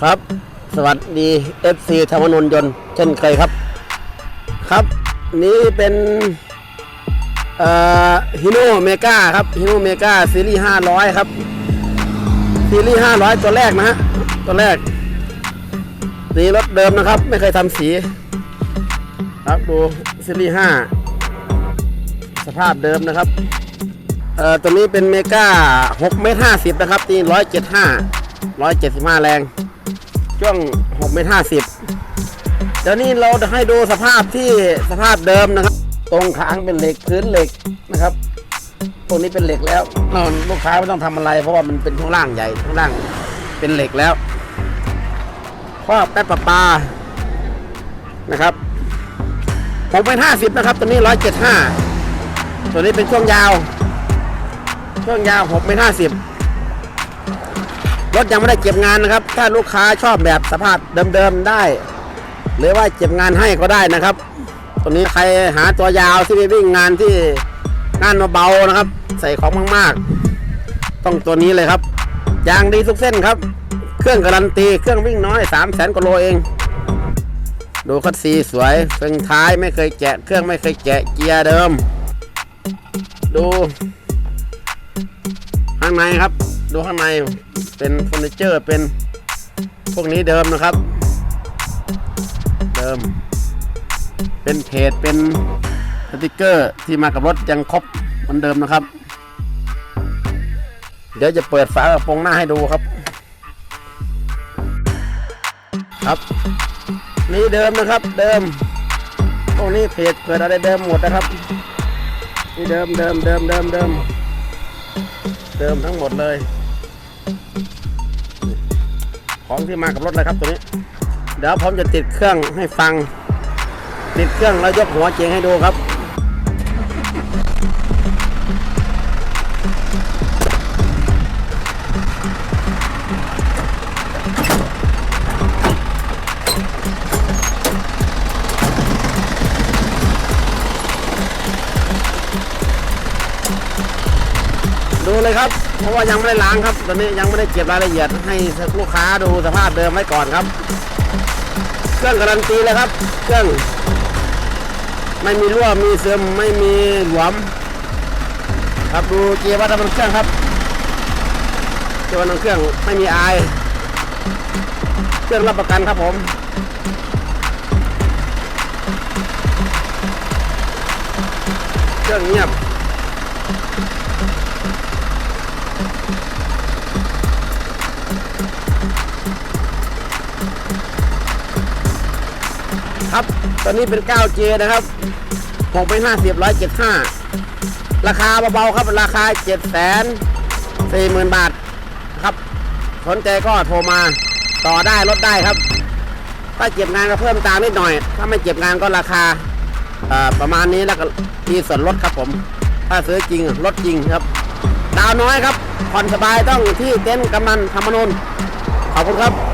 ครับ สวัสดี FC ธรรมนนยนต์เช่นเคยครับ ครับ นี้เป็นฮิโนเมกาครับฮิโนเมกาซีรีส์500 ครับ ซีรีส์500 ตัวแรกนะฮะ ตัวแรก สีรถเดิมนะครับ ไม่เคยทำสี ครับดูซีรีส์5สภาพเดิมนะครับ เอ่อตัวนี้เป็นเมกา6เมตร50 นะครับตี175 175 แรง ช่วง6เมตร50 เดี๋ยวนี้เราจะให้ดูสภาพที่สภาพเดิมนะครับ ตรงขางเป็นเหล็กพื้นเหล็กนะครับ ตรงนี้เป็นเหล็กแล้วนอนลูกค้าไม่ต้องทำอะไร เพราะว่ามันเป็นช่วงล่างใหญ่ช่วงล่างเป็นเหล็กแล้วครอบแป๊บปลาปลานะครับ6เมตร50นะครับ ตัวนี้175ตัวนี้เป็นช่วงยาว ช่วงยาว6เมตร50 รถยังไม่ได้เก็บงานนะครับ ถ้าลูกค้าชอบแบบสภาพเดิมๆได้ หรือว่าเก็บงานให้ก็ได้นะครับ ตัวนี้ใครหาตัวยาวที่ไปวิ่งงานที่งานเบาๆนะครับ ใส่ของมากๆ ต้องตัวนี้เลยครับยางดีทุกเส้นครับ เครื่องการันตีเครื่องวิ่งน้อย3 0 0แสนกว่าโลเอง ดูคัดซีสวยเฟืองท้ายไม่เคยแกะ เครื่องไม่เคยแกะเกียร์เดิม ดูข้างในครับ ดูข้างในเป็นเฟอร์นิเจอร์เป็นพวกนี้เดิมนะครับ เดิม เป็นเพจเป็นสติกเกอร์ที่มากับรถยังครบเหมือนเดิมนะครับ เดี๋ยวจะเปิดฝากระโปรงหน้าให้ดูครับ ครับ นี่เดิมนะครับ เดิมพวกนี้เพจเปิดอะไรเดิมหมดนะครับนี่เดิมเดิมเดิมเดิมเดิมเดิมทั้งหมดเลย ของที่มากับรถเลยครับตัวนี้ เดี๋ยวผมจะติดเครื่องให้ฟัง ติดเครื่องแล้วยกหัวเจงให้ดูครับดูเลยครับ เพราะว่ายังไม่ได้ล้างครับ ตอนนี้ยังไม่ได้เก็บรายละเอียดให้ลูกค้าดูสภาพเดิมไว้ก่อนครับ เครื่องการันตีเลยครับ เครื่อง ไม่มีรั่วมีเสื่อมไม่มีหลวม ครับดูเกียร์วัดมันเครื่องครับเกียร์วัดน้ำเครื่องไม่มีอาย เครื่องรับประกันครับผมเครื่องเงียบ ครับ ตอนนี้เป็น 9J นะครับ6เป็น50 175 ราคาเบาๆครับ ราคา 7 4 0 0 0 0 บาทครับ สนใจก็โทรมาต่อได้ลดได้ครับ ถ้าเก็บงานก็เพิ่มตามนิดหน่อย ถ้าไม่เก็บงานก็ราคาประมาณนี้แล้วก็มีส่วนลดครับผม ถ้าซื้อจริงลดจริงครับ ดาวน้อยครับผ่อนสบายต้องที่เต็นท์กำนันธรรมนนท์ขอบคุณครับ